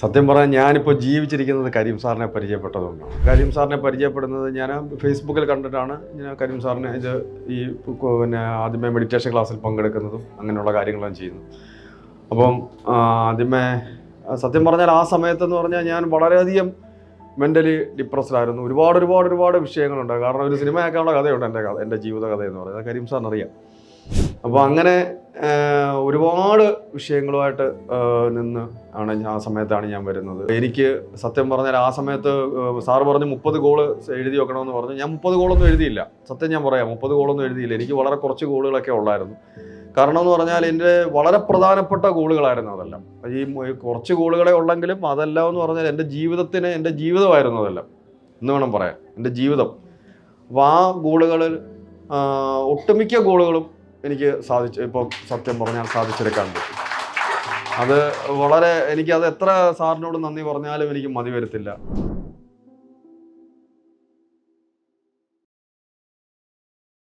സത്യം പറഞ്ഞാൽ ഞാനിപ്പോൾ ജീവിച്ചിരിക്കുന്നത് കരീം സാറിനെ പരിചയപ്പെട്ടതുകൊണ്ടാണ്. കരീം സാറിനെ പരിചയപ്പെടുന്നത് ഞാൻ ഫേസ്ബുക്കിൽ കണ്ടിട്ടാണ് ഞാൻ കരീം സാറിനെ ഇത് ഈ പിന്നെ ആദ്യമേ മെഡിറ്റേഷൻ ക്ലാസ്സിൽ പങ്കെടുക്കുന്നതും അങ്ങനെയുള്ള കാര്യങ്ങളും ചെയ്യുന്നു. അപ്പം ആദ്യമേ സത്യം പറഞ്ഞാൽ ആ സമയത്തെന്ന് പറഞ്ഞാൽ ഞാൻ വളരെയധികം മെന്റലി ഡിപ്രസ്ഡായിരുന്നു. ഒരുപാട് ഒരുപാട് ഒരുപാട് വിഷയങ്ങളുണ്ട്. കാരണം ഒരു സിനിമയാക്കാനുള്ള കഥയുണ്ട് എന്റെ കഥ എന്റെ ജീവിത കഥ എന്ന് പറയുന്നത് കരീം സാറിനറിയാം. അപ്പോൾ അങ്ങനെ ഒരുപാട് വിഷയങ്ങളുമായിട്ട് നിന്ന് ആണ് ആ സമയത്താണ് ഞാൻ വരുന്നത്. എനിക്ക് സത്യം പറഞ്ഞാൽ ആ സമയത്ത് സാറ് പറഞ്ഞ് മുപ്പത് ഗോൾ എഴുതി വെക്കണമെന്ന് പറഞ്ഞു. ഞാൻ മുപ്പത് ഗോളൊന്നും എഴുതിയില്ല. സത്യം ഞാൻ പറയാം മുപ്പത് ഗോളൊന്നും എഴുതിയില്ല. എനിക്ക് വളരെ കുറച്ച് ഗോളുകളൊക്കെ ഉള്ളായിരുന്നു. കാരണം എന്ന് പറഞ്ഞാൽ എന്റെ വളരെ പ്രധാനപ്പെട്ട ഗോളുകളായിരുന്നു അതെല്ലാം. ഈ കുറച്ച് ഗോളുകളെ ഉള്ളെങ്കിലും അതെല്ലാം എന്ന് പറഞ്ഞാൽ എന്റെ ജീവിതത്തിന് എന്റെ ജീവിതമായിരുന്നു അതെല്ലാം. എന്ന് വേണം പറയാൻ. എന്റെ ജീവിതം. അപ്പോൾ ആ ഗോളുകളിൽ ഒട്ടുമിക്ക ഗോളുകളും എനിക്ക് സാധിച്ചു ഇപ്പോൾ സത്യം പറഞ്ഞാൽ സാധിച്ചെടുക്കാൻ പറ്റും. അത് വളരെ എനിക്കത് എത്ര സാറിനോട് നന്ദി പറഞ്ഞാലും എനിക്ക് മതി വരത്തില്ല.